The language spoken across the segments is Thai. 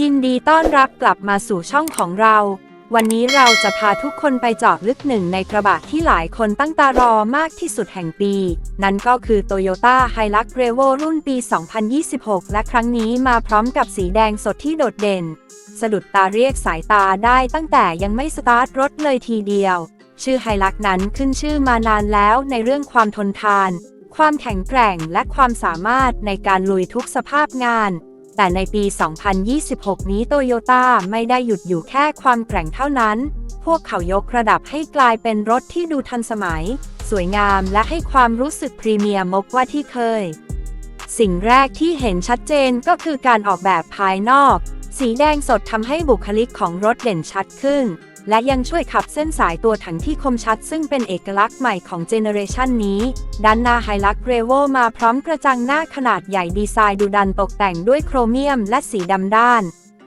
ยินดีต้อนรับกลับมาสู่ช่องของเรา วันนี้เราจะพาทุกคนไปเจาะลึกหนึ่งในกระบะที่หลายคนตั้งตารอมากที่สุดแห่งปี นั่นก็คือ Toyota Hilux Revo รุ่นปี 2026 และครั้งนี้มาพร้อมกับสีแดงสดที่โดดเด่น สะดุดตาเรียกสายตาได้ตั้งแต่ยังไม่สตาร์ทรถเลยทีเดียว ชื่อไฮลักนั้นขึ้นชื่อมานานแล้วในเรื่องความทนทาน ความแข็งแกร่งและความสามารถในการลุยทุกสภาพงาน แต่ในปี 2026 นี้โตโยต้าไม่ได้หยุดอยู่แค่ความแกร่งเท่านั้น พวกเขายกระดับให้กลายเป็นรถที่ดูทันสมัย สวยงามและให้ความรู้สึกพรีเมียมมกว่าที่เคย สิ่งแรกที่เห็นชัดเจนก็คือการออกแบบภายนอก สีแดงสดทำให้บุคลิกของรถเด่นชัดขึ้น และยังช่วยขับเส้นสายตัวถังที่คมชัด ซึ่งเป็นเอกลักษณ์ใหม่ของเจเนเรชันนี้ ด้านหน้าไฮลักเรโวมาพร้อมกระจังหน้าขนาดใหญ่ดีไซน์ดูดันตกแต่งด้วยโครเมียมและสีดำด้าน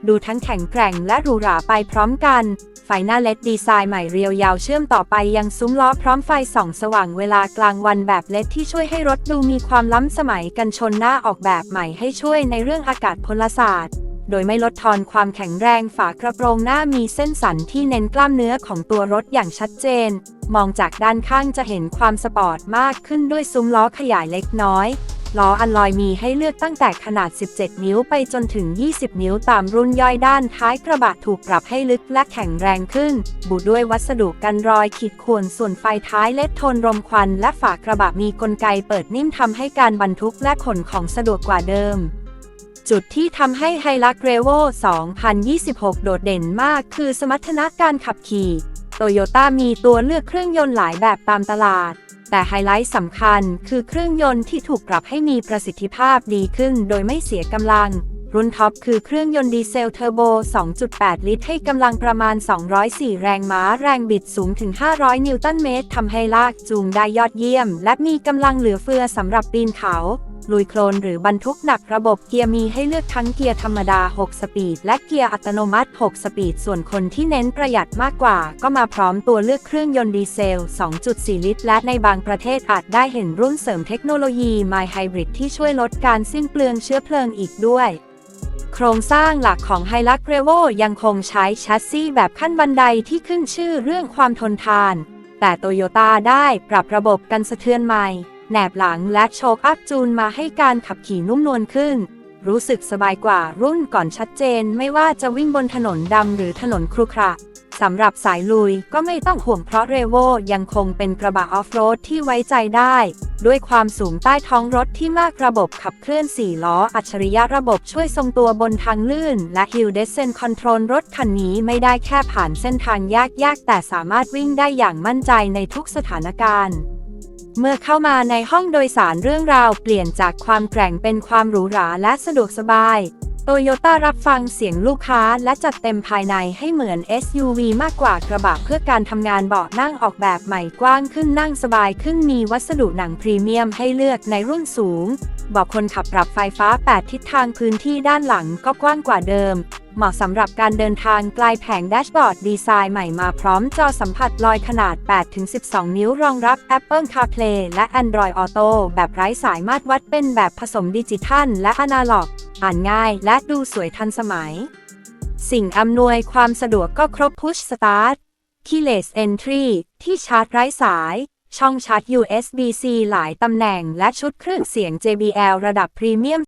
ดูทั้งแข็งแกร่งและหรูหราไปพร้อมกัน ไฟหน้าเลดดีไซน์ใหม่เรียวยาวเชื่อมต่อไปยังซุ้มล้อพร้อมไฟส่องสว่างเวลากลางวันแบบเลดที่ช่วยให้รถดูมีความล้ำสมัยกันชนหน้าออกแบบใหม่ให้ช่วยในเรื่องอากาศพลศาสตร์ โดยไม่ลดทอนความแข็งแรงฝากระโปรงหน้ามีเส้นสันที่เน้นกล้ามเนื้อของตัวรถอย่างชัดเจน มองจากด้านข้างจะเห็นความสปอร์ตมากขึ้นด้วยซุ้มล้อขยายเล็กน้อยล้ออัลลอยมีให้เลือกตั้งแต่ขนาด 17 นิ้วไปจนถึง 20 นิ้วตามรุ่นย่อยด้านท้ายกระบะถูกปรับให้ลึกและแข็งแรงขึ้นบุด้วยวัสดุกันรอยขีดข่วนส่วนไฟท้ายเลดทนรมควัน และฝากระบะมีกลไกเปิดนิ่มทำให้การบรรทุกและขนของสะดวกกว่าเดิม จุดที่ทำให้ไฮลักเรโว2026 โดดเด่นมากคือสมรรถนะการขับขี่โตโยต้ามีตัวเลือกเครื่องยนต์หลายแบบตามตลาด แต่ไฮไลท์สำคัญคือเครื่องยนต์ที่ถูกปรับให้มีประสิทธิภาพดีขึ้นโดยไม่เสียกำลัง รุ่นท็อปคือเครื่องยนต์ดีเซลเทอร์โบ 2.8 ลิตร ให้กำลังประมาณ 204 แรงม้า แรงบิดสูงถึง 500 นิวตันเมตรทำให้ลากจูงได้ยอดเยี่ยม และมีกำลังเหลือเฟือสำหรับปีนเขา ลุยโคลนหรือบรรทุกหนักระบบเกียร์มีให้เลือกทั้งเกียร์ธรรมดา 6 สปีด และเกียร์อัตโนมัติ 6 สปีด ส่วนคนที่เน้นประหยัดมากกว่า ก็มาพร้อมตัวเลือกเครื่องยนต์ดีเซล 2.4 ลิตร และในบางประเทศอาจได้เห็นรุ่นเสริมเทคโนโลยี My Hybrid ที่ช่วยลดการสิ้นเปลืองเชื้อเพลิงอีกด้วยโครงสร้างหลักของ h i l u x r e v o ยังคงใช้แชสซีแบบขั้นบันไดที่ขึ้นชื่อเรื่องความทนทาน แต่โตโยต้าได้ปรับระบบกันสะเทือนใหม่ แหนบหลังและโชคอัพจูนมาให้การขับขี่นุ่มนวลขึ้น รู้สึกสบายกว่ารุ่นก่อนชัดเจนไม่ว่าจะวิ่งบนถนนดำหรือถนนครุขระสำหรับสายลุยก็ไม่ต้องห่วงเพราะเรโวยังคงเป็นกระบะออฟโรดที่ไว้ใจได้ ด้วยความสูงใต้ท้องรถที่มากระบบขับเคลื่อน 4 ล้อ อัจฉริยะระบบช่วยทรงตัวบนทางลื่น และ Hill Descent Control รถคันนี้ไม่ได้แค่ผ่านเส้นทางยากๆ แต่สามารถวิ่งได้อย่างมั่นใจในทุกสถานการณ์ เมื่อเข้ามาในห้องโดยสารเรื่องราวเปลี่ยนจากความแกร่งเป็นความหรูหราและสะดวกสบาย โตโยต้ารับฟังเสียงลูกค้าและจัดเต็มภายในให้เหมือน SUV มากกว่ากระบะเพื่อการทำงานเบาะนั่งออกแบบใหม่กว้างขึ้นนั่งสบายขึ้นมีวัสดุหนังพรีเมียมให้เลือกในรุ่นสูงเบอกคนขับปรับไฟฟ้า 8 ทิศทางพื้นที่ด้านหลังก็กว้างกว่าเดิม เหมาะสำหรับการเดินทางไกลแผงแดชบอร์ดดีไซน์ใหม่มาพร้อมจอสัมผัสลอยขนาด 8-12 นิ้วรองรับ Apple CarPlay และ Android Auto แบบไร้สายมาตรวัดเป็นแบบผสมดิจิทัลและอนาล็อก อ่านง่ายและดูสวยทันสมัย สิ่งอำนวยความสะดวกก็ครบ Push Start Keyless Entry ที่ชาร์จไร้สายช่องชาร์จ USB-C หลายตำแหน่งและชุดเครื่องเสียง JBL ระดับพรีเมียม